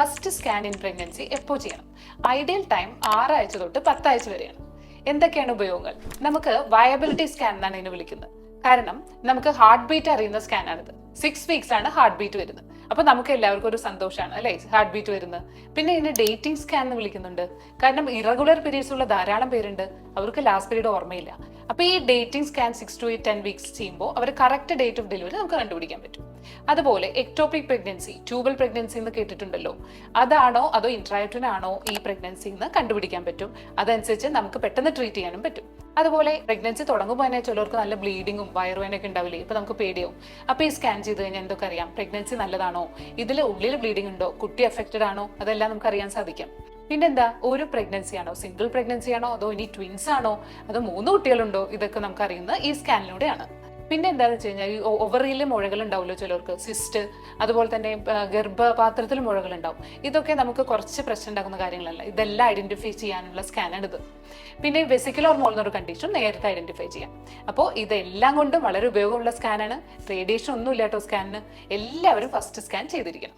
First scan in pregnancy എപ്പോൾ ചെയ്യണം? Ideal time ആറാഴ്ച തൊട്ട് പത്താഴ്ച വരെയാണ്. എന്തൊക്കെയാണ് ഉപയോഗങ്ങൾ? നമുക്ക് വയബിലിറ്റി സ്കാൻ എന്നാണ് ഇതിനെ വിളിക്കുന്നത്. കാരണം നമുക്ക് ഹാർട്ട് ബീറ്റ് അറിയുന്ന സ്കാനാണിത് സിക്സ് വീക്സ് ആണ് ഹാർട്ട് ബീറ്റ് വരുന്നത്. അപ്പൊ നമുക്ക് എല്ലാവർക്കും ഒരു സന്തോഷമാണ് അല്ലേ? ഹാർട്ട് ബീറ്റ് വരുന്നത് പിന്നെ ഇതിന് ഡേറ്റിംഗ് സ്കാൻ എന്ന് വിളിക്കുന്നുണ്ട്. കാരണം ഇറഗുലർ പീരീഡ്സ് ഉള്ള ധാരാളം പേരുണ്ട്. അവർക്ക് ലാസ്റ്റ് പീരീഡ് ഓർമ്മയില്ല. അപ്പൊ ഈ dating scan six to ten weeks ചെയ്യുമ്പോൾ അവർ കറക്റ്റ് ഡേറ്റ് ഓഫ് ഡെലിവറി നമുക്ക് കണ്ടുപിടിക്കാൻ പറ്റും. അതുപോലെ എക്ടോപിക് പ്രഗ്നൻസി ട്യൂബൽ പ്രഗ്നൻസി എന്ന് കേട്ടിട്ടുണ്ടല്ലോ. അതാണോ അതോ ഇൻട്രാക്ടിനാണോ ഈ പ്രഗ്നൻസി എന്ന് കണ്ടുപിടിക്കാൻ പറ്റും. അതനുസരിച്ച് നമുക്ക് പെട്ടെന്ന് ട്രീറ്റ് ചെയ്യാനും പറ്റും. അതുപോലെ പ്രഗ്നൻസി തുടങ്ങുമ്പോൾ തന്നെ ചിലർക്ക് നല്ല ബ്ലീഡിങ്ങും വയറുവേനൊക്കെ ഉണ്ടാവില്ലേ? ഇപ്പൊ നമുക്ക് പേടിയാവും. അപ്പൊ ഈ സ്കാൻ ചെയ്ത് കഴിഞ്ഞാൽ എന്തൊക്കെ അറിയാം? പ്രഗ്നൻസി നല്ലതാണോ? ഇതിൽ ഉള്ളിൽ ബ്ലീഡിംഗ് ഉണ്ടോ? കുട്ടി അഫക്റ്റഡ് ആണോ? അതെല്ലാം നമുക്ക് അറിയാൻ സാധിക്കും. പിന്നെന്താ? ഒരു പ്രഗ്നൻസി ആണോ? സിംഗിൾ പ്രഗ്നൻസി ആണോ? അതോ ഇനി ട്വിൻസ് ആണോ? അതോ മൂന്ന് കുട്ടികളുണ്ടോ? ഇതൊക്കെ നമുക്ക് അറിയുന്നത് ഈ സ്കാനിലൂടെയാണ് പിന്നെ എന്താണെന്ന് വെച്ച് കഴിഞ്ഞാൽ ഈ മുഴകൾ ഉണ്ടാവുമല്ലോ ചിലർക്ക് സിസ്റ്റ് അതുപോലെ തന്നെ ഗർഭപാത്രത്തിൽ മുഴകൾ ഉണ്ടാവും ഇതൊക്കെ നമുക്ക് കുറച്ച് പ്രശ്നം ഉണ്ടാക്കുന്ന കാര്യങ്ങളല്ല. ഇതെല്ലാം ഐഡന്റിഫൈ ചെയ്യാനുള്ള സ്കാനാണ് ഇത്. പിന്നെ വെസിക്കുലർ മോൾ എന്നൊരു കണ്ടീഷൻ നേരത്തെ ഐഡന്റിഫൈ ചെയ്യാം. അപ്പോൾ ഇതെല്ലാം കൊണ്ടും വളരെ ഉപയോഗമുള്ള സ്കാനാണ് റേഡിയേഷൻ ഒന്നും ഇല്ലാട്ടോ സ്കാനിന് എല്ലാവരും ഫസ്റ്റ് സ്കാൻ ചെയ്തിരിക്കണം.